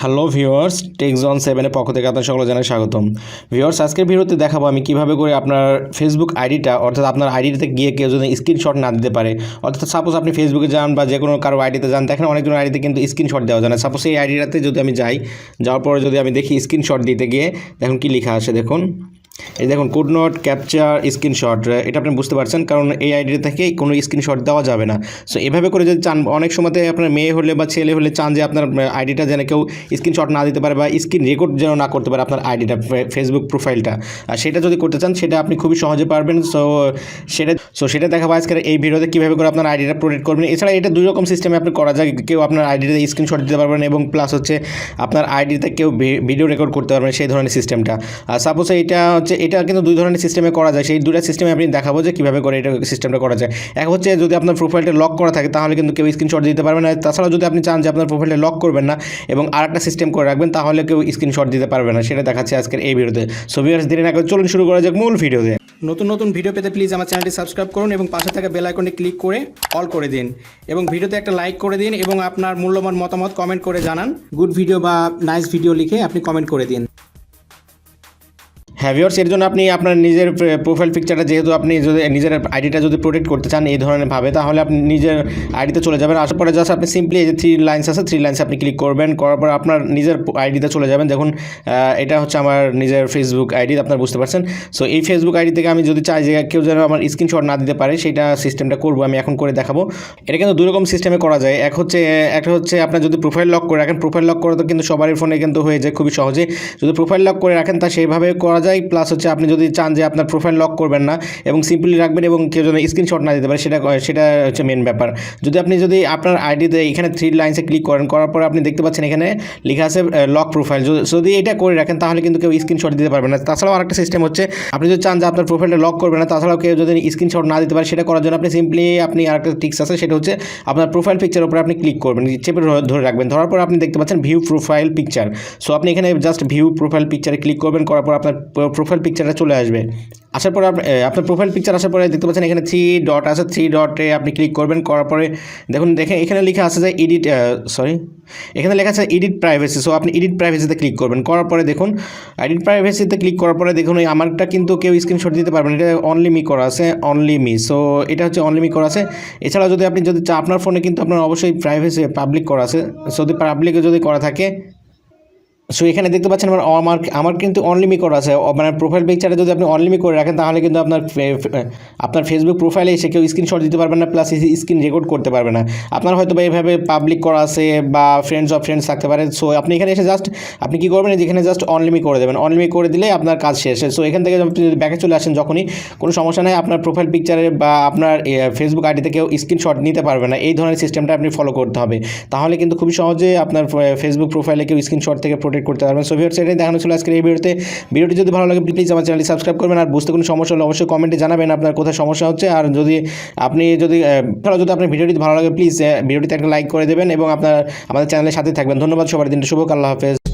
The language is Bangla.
হ্যালো ভিউয়ার্স টেকজন সেভেনের পক্ষ থেকে আপনার সকলে জানাই স্বাগতম। ভিউয়ার্স, আজকের ভিডিওতে দেখাবো আমি কীভাবে করে আপনার ফেসবুক আইডিটা অর্থাৎ আপনার আইডিতে গিয়ে কেউ যদি স্ক্রিনশট না দিতে পারে। অর্থাৎ সাপোজ আপনি ফেসবুকে যান বা যে কোনো কারও আইডিতে যান, দেখেন অনেকজন আইডিতে কিন্তু স্ক্রিনশট দেওয়া যায় না। সাপোজ এই আইডিটাতে যদি আমি যাই, যাওয়ার পরে যদি আমি দেখি স্ক্রিনশট দিতে গিয়ে, দেখুন কি লেখা আসে দেখুন। এই দেখুন কুড নট ক্যাপচার স্ক্রিনশট এটা আপনি বুঝতে পারছেন, কারণ এই আইডি থেকে কোনো স্ক্রিনশট দেওয়া যাবে না। সো এভাবে করে যদি চান, অনেক সময়তে আপনার মেয়ে হলে বা ছেলে হলে চান যে আপনার আইডিটা যেন কেউ স্ক্রিনশট না দিতে পারে বা স্ক্রিন রেকর্ড যেন না করতে পারে আপনার আইডিটা ফেসবুক প্রোফাইলটা আর সেটা যদি করতে চান, সেটা আপনি খুবই সহজে পারবেন। সো সেটা সো সেটা দেখাবো আজকের এই ভিডিওতে কীভাবে করে আপনার আইডিটা প্রোটেক্ট করবেন। এছাড়া এটা দুই রকম সিস্টেমে আপনি করা যায়। কেউ আপনার আইডিতে স্ক্রিনশট দিতে পারবেন এবং প্লাস হচ্ছে আপনার আইডিতে কেউ ভিডিও রেকর্ড করতে পারবেন সেই ধরনের সিস্টেমটা আর সাপোজ এটা হচ্ছে এটা কিন্তু দুই ধরনের সিস্টেমে করা যায়। সেই দুটা সিস্টেমে আপনি দেখাবো যে কীভাবে করে এটা সিস্টেমটা করা যায়। এক হচ্ছে যদি আপনার প্রোফাইলটা লক করা থাকে, তাহলে কিন্তু কেউ স্ক্রিনশট দিতে পারবে না। তাছাড়া যদি আপনি চান যে আপনার প্রোফাইলটা লক করবেন না এবং আরেকটা সিস্টেম করে রাখবেন, তাহলে কেউ স্ক্রিনশট দিতে পারবে না। সেটা দেখাচ্ছে আজকের এই ভিডিওতে। সো ভিউয়ার্স দেরি না চলুন শুরু করা যাক মূল ভিডিওতে। নতুন নতুন ভিডিও পেতে প্লিজ আমার চ্যানেলটি সাবস্ক্রাইব করুন এবং পাশে থাকা বেল আইকনে ক্লিক করে অল করে দিন। এবং ভিডিওতে একটা লাইক করে দিন এবং আপনার মূল্যবান মতামত কমেন্ট করে জানান। গুড ভিডিও বা নাইস ভিডিও লিখে আপনি কমেন্ট করে দিন। হ্যাঁ ভিউয়ার্স এর জন্য আপনি আপনার নিজের প্রোফাইল পিকচারটা যেহেতু আপনি যদি, নিজের আইডিটা যদি প্রোটেক্ট করতে চান এই ধরনের ভাবে, তাহলে আপনি নিজের আইডিতে চলে যাবেন। আসার পরে জাস্ট আপনি সিম্পলি এই যে থ্রি লাইন্স আছে থ্রি লাইন্স আপনি ক্লিক করবেন, করার পর আপনার নিজের আইডিতে চলে যাবেন। দেখুন এটা হচ্ছে আমার নিজের ফেসবুক আইডি আপনার বুঝতে পারছেন। সো এই ফেসবুক আইডি থেকে আমি যদি চাই যে কেউ যেন আমার স্ক্রিনশট না দিতে পারে, সেটা সিস্টেমটা করব, আমি এখন করে দেখাবো। এটা কিন্তু দুই রকম সিস্টেমে করা যায়। এক হচ্ছে, একটা হচ্ছে আপনার যদি প্রোফাইল লক করে রাখেন প্রোফাইল লক করে তো কিন্তু সবারই ফোনে কিন্তু হয়ে যায় খুবই সহজে যদি প্রোফাইল লক করে রাখেন, তা সেইভাবে করা যায় প্লাস হচ্ছে আপনি যদি চান যে আপনার প্রোফাইল লক করবেন না এবং সিম্পলি রাখবেন এবং কেউ যেন স্ক্রিনশট না দিতে পারে, সেটা সেটা হচ্ছে মেন ব্যাপার। যদি আপনি যদি আপনার আইডিতে এখানে থ্রি লাইন্সে ক্লিক করেন, করার পরে আপনি দেখতে পাচ্ছেন এখানে লেখা আছে লক প্রোফাইল যদি এটা করে রাখেন, তাহলে কিন্তু কেউ স্ক্রিনশট দিতে পারবে না। তাছাড়াও আরেকটা সিস্টেম হচ্ছে, আপনি যদি চান যে আপনার প্রোফাইলটা লক করবেন না, তাছাড়াও কেউ যদি স্ক্রিনশট না দিতে পারে, সেটা করার জন্য আপনি সিম্পলি আপনি আরেকটা টিক্স আছে, সেটা হচ্ছে আপনার প্রোফাইল পিকচার উপরে আপনি ক্লিক করবেন, চেপে ধরে- ধরে রাখবেন। ধরার পর আপনি দেখতে পাচ্ছেন ভিউ প্রোফাইল পিকচার সো আপনি এখানে জাস্ট ভিউ প্রোফাইল পিকচারে ক্লিক করবেন, করার পর আপনার প্রোফাইল পিকচারটা চলে আসবে। আসার পরে আপ- আপনার প্রোফাইল পিকচার আসার পরে দেখতে পাচ্ছেন এখানে থ্রি ডট আছে থ্রি ডটে আপনি ক্লিক করবেন, করার পরে দেখুন, দেখেন এখানে লেখা আছে যে এডিট সরি এখানে লেখা আছে এডিট প্রাইভেসি সো আপনি এডিট প্রাইভেসিতে ক্লিক করবেন। করার পরে দেখুন এডিট প্রাইভেসিতে ক্লিক করার পরে দেখুন আমারটা কিন্তু কেউ স্ক্রিনশট দিতে পারবেন এটা অনলি মি করা আছে অনলি মি সো এটা হচ্ছে অনলি মি করা আছে। এছাড়া যদি আপনি যদি আপনার ফোনে কিন্তু আপনার অবশ্যই প্রাইভেসি পাবলিক করা আছে, যদি পাবলিকে যদি করা থাকে সো এখানে দেখতে পাচ্ছেন আমার আমার আমার কিন্তু অনলিমি করা আছে। মানে প্রোফাইল পিকচারে যদি আপনি অনলিমি করে রাখেন, তাহলে কিন্তু আপনার আপনার ফেসবুক প্রোফাইলে এসে কেউ স্ক্রিনশট দিতে পারবেন না প্লাস স্ক্রিন রেকর্ড করতে পারবে না। আপনার হয়তো বা এভাবে পাবলিক করা আছে বা ফ্রেন্ডস অফ ফ্রেন্ডস থাকতে পারে। সো আপনি এখানে এসে জাস্ট আপনি কী করবেন যেখানে জাস্ট অনলিমি করে দেবেন। অনলিমি করে দিলে আপনার কাজ শেষ। সো এখান থেকে আপনি যদি ব্যাকে চলে আসেন যখনই, কোনো সমস্যা নেই, আপনার প্রোফাইল পিকচারে বা আপনার ফেসবুক আইডিতে কেউ স্ক্রিনশট নিতে পারবে না। এই ধরনের সিস্টেমটা আপনি ফলো করতে হবে। তাহলে কিন্তু খুবই সহজে আপনার ফেসবুক প্রোফাইলে কেউ স্ক্রিনশট থেকে প্রোটেক্ট করতে পারবেন। সো এটাই দেখানো ছিল আজকে এই ভিডিওতে। ভিডিওটি যদি ভালো লাগে প্লিজ আমার চ্যানেলটি সাবস্ক্রাইব করবেন। আর বুঝতে কোনো সমস্যা হলে অবশ্যই কমেন্টে জানাবেন আপনার কোথায় সমস্যা হচ্ছে। আর যদি আপনি যদি তাহলে যদি আপনার ভিডিওটি ভালো লাগে প্লিজ ভিডিওটিতে একটা লাইক করে দেবেন এবং আপনার, আমাদের চ্যানেলের সাথে থাকবেন। ধন্যবাদ সবার, দিনটা শুভ আল্লাহ হাফেজ।